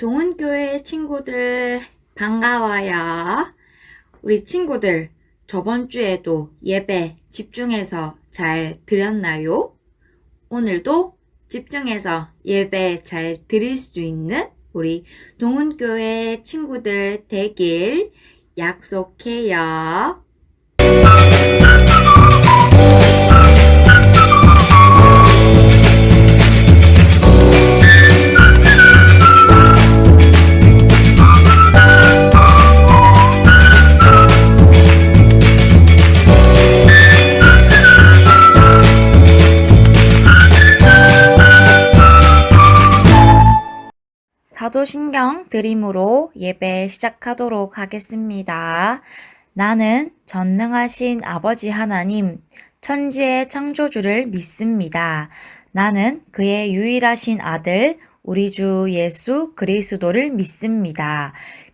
동은교회 친구들 반가워요. 우리 친구들 저번 주에도 예배 집중해서 잘 드렸나요? 오늘도 집중해서 예배 잘 드릴 수 있는 우리 동은교회 친구들 되길 약속해요. 드림으로 예배 시작하도록 하겠습니다. 나는 전능하신 아버지 하나님, 천지의 창조주를 믿습니다. 나는 그의 유일하신 아들, 우리 주 예수 그리스도를 믿습니다.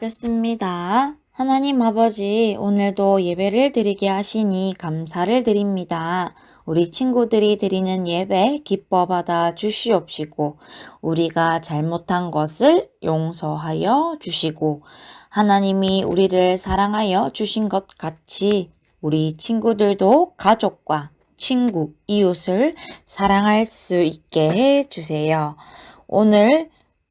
기도하겠습니다. 하나님 아버지, 오늘도 예배를 드리게 하시니 감사를 드립니다. 우리 친구들이 드리는 예배 기뻐 받아 주시옵시고, 우리가 잘못한 것을 용서하여 주시고, 하나님이 우리를 사랑하여 주신 것 같이 우리 친구들도 가족과 친구, 이웃을 사랑할 수 있게 해 주세요. 오늘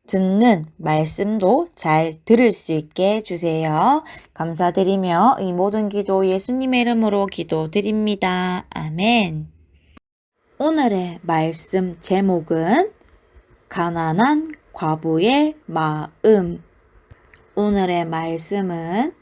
듣는 말씀도 잘 들을 수 있게 해주세요. 감사드리며 이 모든 기도 예수님의 이름으로 기도드립니다. 아멘. 오늘의 말씀 제목은 가난한 과부의 마음. 오늘의 말씀은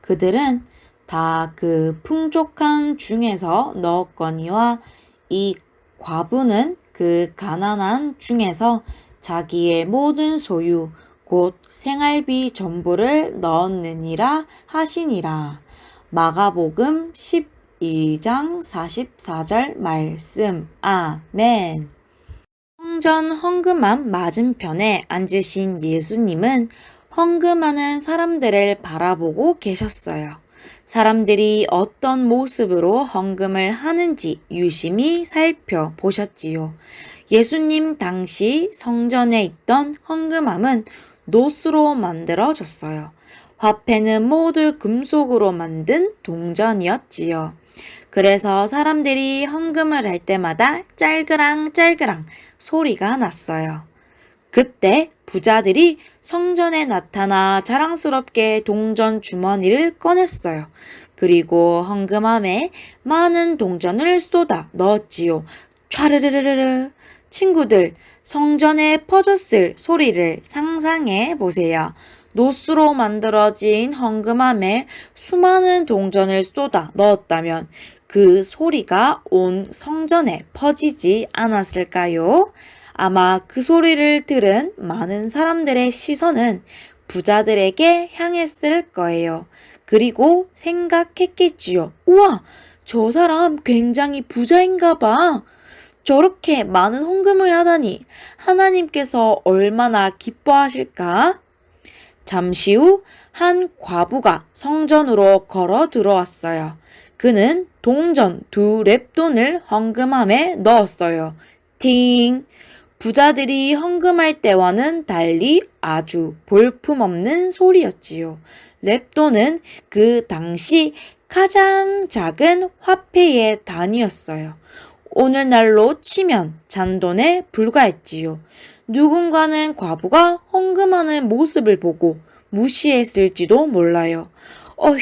그들은 다 그 풍족한 중에서 넣었거니와 이 과부는 그 가난한 중에서 자기의 모든 소유 곧 생활비 전부를 넣었느니라 하시니라. 마가복음 12장 44절 말씀. 아멘. 성전 헌금함 맞은편에 앉으신 예수님은 헌금하는 사람들을 바라보고 계셨어요. 사람들이 어떤 모습으로 헌금을 하는지 유심히 살펴보셨지요. 예수님 당시 성전에 있던 헌금함은 노스로 만들어졌어요. 화폐는 모두 금속으로 만든 동전이었지요. 그래서 사람들이 헌금을 할 때마다 짤그랑 짤그랑 소리가 났어요. 그때 부자들이 성전에 나타나 자랑스럽게 동전 주머니를 꺼냈어요. 그리고 헌금함에 많은 동전을 쏟아 넣었지요. 촤르르르르. 친구들, 성전에 퍼졌을 소리를 상상해 보세요. 노스로 만들어진 헌금함에 수많은 동전을 쏟아 넣었다면 그 소리가 온 성전에 퍼지지 않았을까요? 아마 그 소리를 들은 많은 사람들의 시선은 부자들에게 향했을 거예요. 그리고 생각했겠지요. 우와, 저 사람 굉장히 부자인가 봐. 저렇게 많은 헌금을 하다니 하나님께서 얼마나 기뻐하실까? 잠시 후 한 과부가 성전으로 걸어 들어왔어요. 그는 동전 두 랩돈을 헌금함에 넣었어요. 팅! 부자들이 헌금할 때와는 달리 아주 볼품없는 소리였지요. 랩돈은 그 당시 가장 작은 화폐의 단위였어요. 오늘날로 치면 잔돈에 불과했지요. 누군가는 과부가 헌금하는 모습을 보고 무시했을지도 몰라요. 어휴,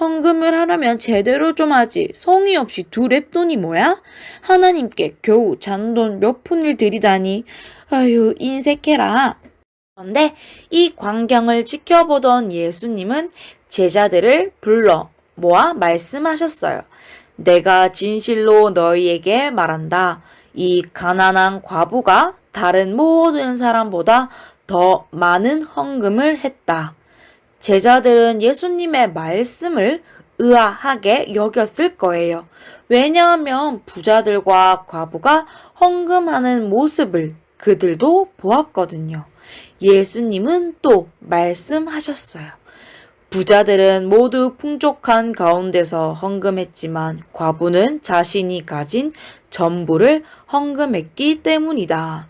헌금을 하려면 제대로 좀 하지. 성의 없이 두 랩돈이 뭐야? 하나님께 겨우 잔돈 몇 푼을 드리다니. 아유, 인색해라. 그런데 이 광경을 지켜보던 예수님은 제자들을 불러 모아 말씀하셨어요. 내가 진실로 너희에게 말한다. 이 가난한 과부가 다른 모든 사람보다 더 많은 헌금을 했다. 제자들은 예수님의 말씀을 의아하게 여겼을 거예요. 왜냐하면 부자들과 과부가 헌금하는 모습을 그들도 보았거든요. 예수님은 또 말씀하셨어요. 부자들은 모두 풍족한 가운데서 헌금했지만 과부는 자신이 가진 전부를 헌금했기 때문이다.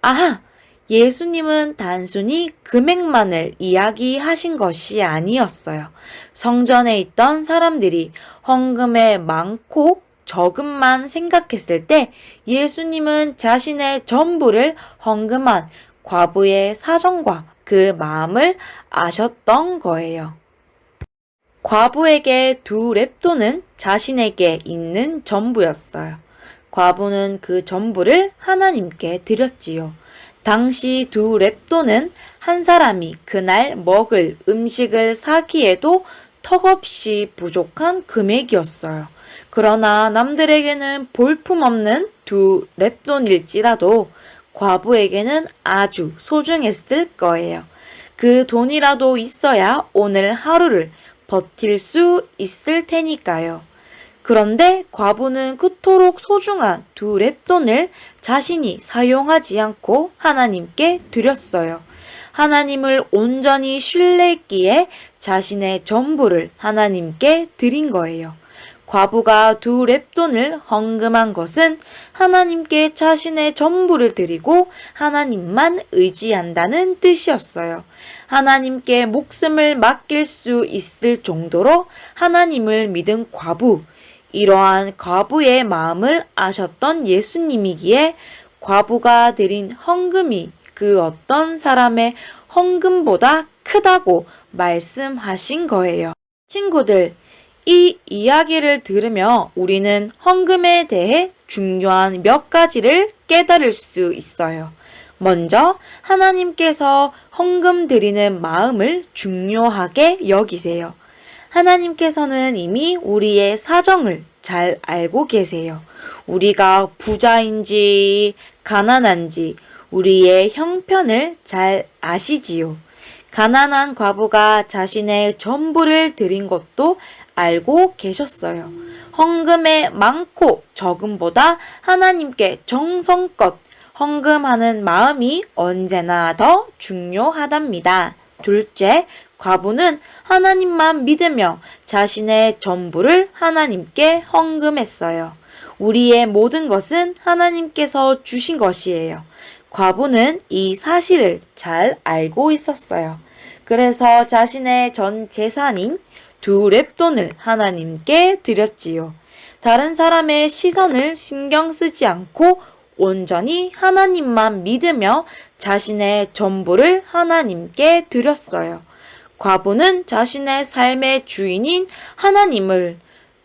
아하! 예수님은 단순히 금액만을 이야기하신 것이 아니었어요. 성전에 있던 사람들이 헌금의 많고 적음만 생각했을 때 예수님은 자신의 전부를 헌금한 과부의 사정과 그 마음을 아셨던 거예요. 과부에게 두 랩돈은 자신에게 있는 전부였어요. 과부는 그 전부를 하나님께 드렸지요. 당시 두 랩돈은 한 사람이 그날 먹을 음식을 사기에도 턱없이 부족한 금액이었어요. 그러나 남들에게는 볼품없는 두 랩돈일지라도 과부에게는 아주 소중했을 거예요. 그 돈이라도 있어야 오늘 하루를 버틸 수 있을 테니까요. 그런데 과부는 그토록 소중한 두 랩돈을 자신이 사용하지 않고 하나님께 드렸어요. 하나님을 온전히 신뢰했기에 자신의 전부를 하나님께 드린 거예요. 과부가 두 랩돈을 헌금한 것은 하나님께 자신의 전부를 드리고 하나님만 의지한다는 뜻이었어요. 하나님께 목숨을 맡길 수 있을 정도로 하나님을 믿은 과부, 이러한 과부의 마음을 아셨던 예수님이기에 과부가 드린 헌금이 그 어떤 사람의 헌금보다 크다고 말씀하신 거예요. 친구들, 이 이야기를 들으며 우리는 헌금에 대해 중요한 몇 가지를 깨달을 수 있어요. 먼저 하나님께서 헌금 드리는 마음을 중요하게 여기세요. 하나님께서는 이미 우리의 사정을 잘 알고 계세요. 우리가 부자인지 가난한지 우리의 형편을 잘 아시지요. 가난한 과부가 자신의 전부를 드린 것도 알고 계셨어요. 헌금의 많고 적음보다 하나님께 정성껏 헌금하는 마음이 언제나 더 중요하답니다. 둘째, 과부는 하나님만 믿으며 자신의 전부를 하나님께 헌금했어요. 우리의 모든 것은 하나님께서 주신 것이에요. 과부는 이 사실을 잘 알고 있었어요. 그래서 자신의 전 재산인 두 랩돈을 하나님께 드렸지요. 다른 사람의 시선을 신경 쓰지 않고 온전히 하나님만 믿으며 자신의 전부를 하나님께 드렸어요. 과부는 자신의 삶의 주인인 하나님을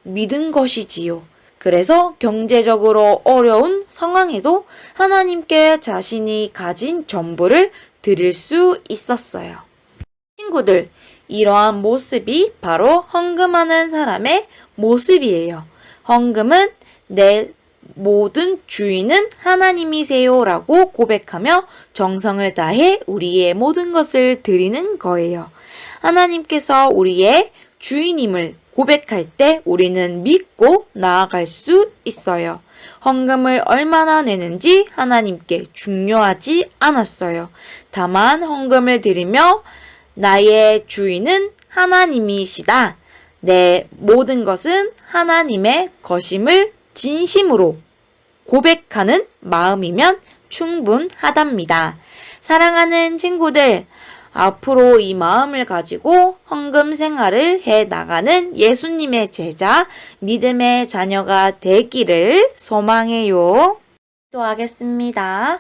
믿은 것이지요. 그래서 경제적으로 어려운 상황에도 하나님께 자신이 가진 전부를 드릴 수 있었어요. 친구들, 이러한 모습이 바로 헌금하는 사람의 모습이에요. 헌금은 내 모든 주인은 하나님이세요 라고 고백하며 정성을 다해 우리의 모든 것을 드리는 거예요. 하나님께서 우리의 주인임을 고백할 때 우리는 믿고 나아갈 수 있어요. 헌금을 얼마나 내는지 하나님께 중요하지 않았어요. 다만 헌금을 드리며 나의 주인은 하나님이시다. 내 모든 것은 하나님의 것임을 진심으로 고백하는 마음이면 충분하답니다. 사랑하는 친구들, 앞으로 이 마음을 가지고 헌금 생활을 해 나가는 예수님의 제자, 믿음의 자녀가 되기를 소망해요. 또 하겠습니다.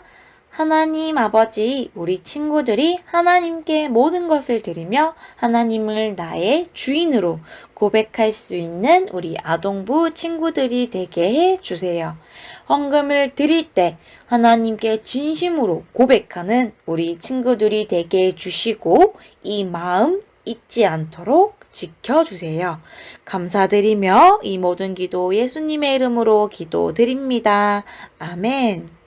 하나님 아버지, 우리 친구들이 하나님께 모든 것을 드리며 하나님을 나의 주인으로 고백할 수 있는 우리 아동부 친구들이 되게 해 주세요. 헌금을 드릴 때 하나님께 진심으로 고백하는 우리 친구들이 되게 해 주시고 이 마음 잊지 않도록 지켜주세요. 감사드리며 이 모든 기도 예수님의 이름으로 기도드립니다. 아멘.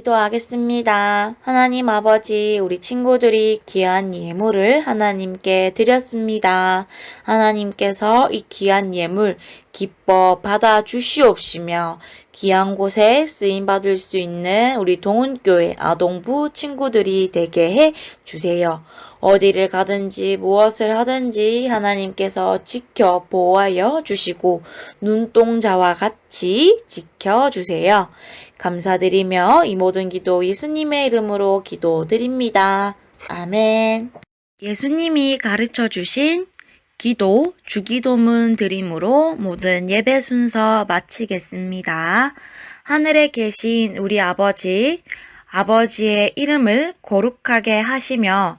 기도하겠습니다. 하나님 아버지, 우리 친구들이 귀한 예물을 하나님께 드렸습니다. 하나님께서 이 귀한 예물 기뻐 받아 주시옵시며 귀한 곳에 쓰임 받을 수 있는 우리 동은교회 아동부 친구들이 되게 해 주세요. 어디를 가든지 무엇을 하든지 하나님께서 지켜 보호하여 주시고 눈동자와 같이 지켜 주세요. 감사드리며 이 모든 기도 예수님의 이름으로 기도드립니다. 아멘. 예수님이 가르쳐 주신 기도, 주기도문 드림으로 모든 예배 순서 마치겠습니다. 하늘에 계신 우리 아버지, 아버지의 이름을 거룩하게 하시며